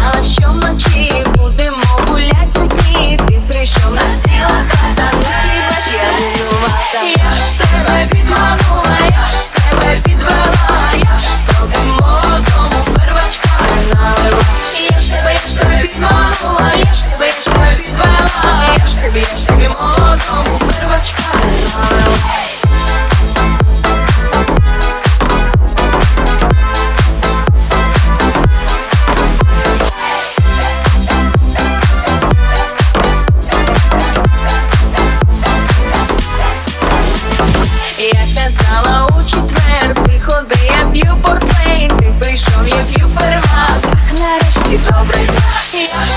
знала, що вночі будемо гулять одні. Ти прийшов на ціла хата, хіба ж я винувата в барваках Нарешті добрий знак.